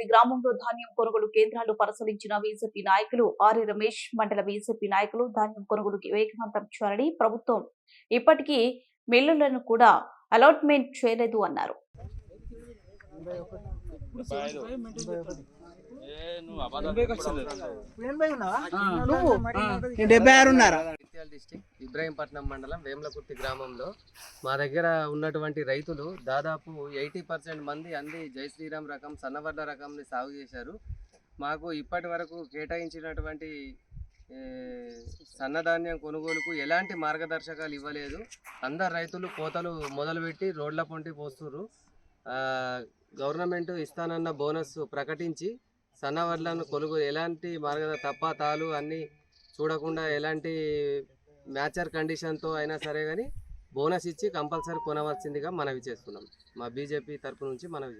వేములకుర్తి గ్రామంలో ధాన్యం కొనుగోలు కేంద్రాలు పరిశీలించిన బీజేపీ నాయకులు ఆర్య రమేష్ మండల బీజేపీ నాయకులు ధాన్యం కొనుగోలు వేగవంతం చేయాలని ప్రభుత్వం ఇప్పటికీ మిల్లులను కూడా అలాట్మెంట్ చేయలేదు అన్నారు. డెబ్బై ఆరు ఉన్నారా? జగిత్యాల డిస్టిక్ ఇబ్రాహీంపట్నం మండలం వేములకుర్తి గ్రామంలో మా దగ్గర ఉన్నటువంటి రైతులు దాదాపు ఎయిటీ పర్సెంట్ మంది అన్ని జై శ్రీరామ్ రకం సన్నవర్ణ రకంని సాగు చేశారు. మాకు ఇప్పటి వరకు కేటాయించినటువంటి సన్నధాన్యం కొనుగోలుకు ఎలాంటి మార్గదర్శకాలు ఇవ్వలేదు. అందరు రైతులు కోతలు మొదలుపెట్టి రోడ్ల పొంటి పోస్తున్నారు గవర్నమెంట్ ఇస్తానన్న బోనస్ ప్రకటించి సన్నవర్లను కొనుగోలు ఎలాంటి మార్గ తప్ప తాలు అన్నీ చూడకుండా ఎలాంటి మ్యాచర్ కండిషన్తో అయినా సరే కానీ బోనస్ ఇచ్చి కంపల్సరీ కొనవలసిందిగా మనవి చేస్తున్నాం మా బీజేపీ తరపు నుంచి మనవి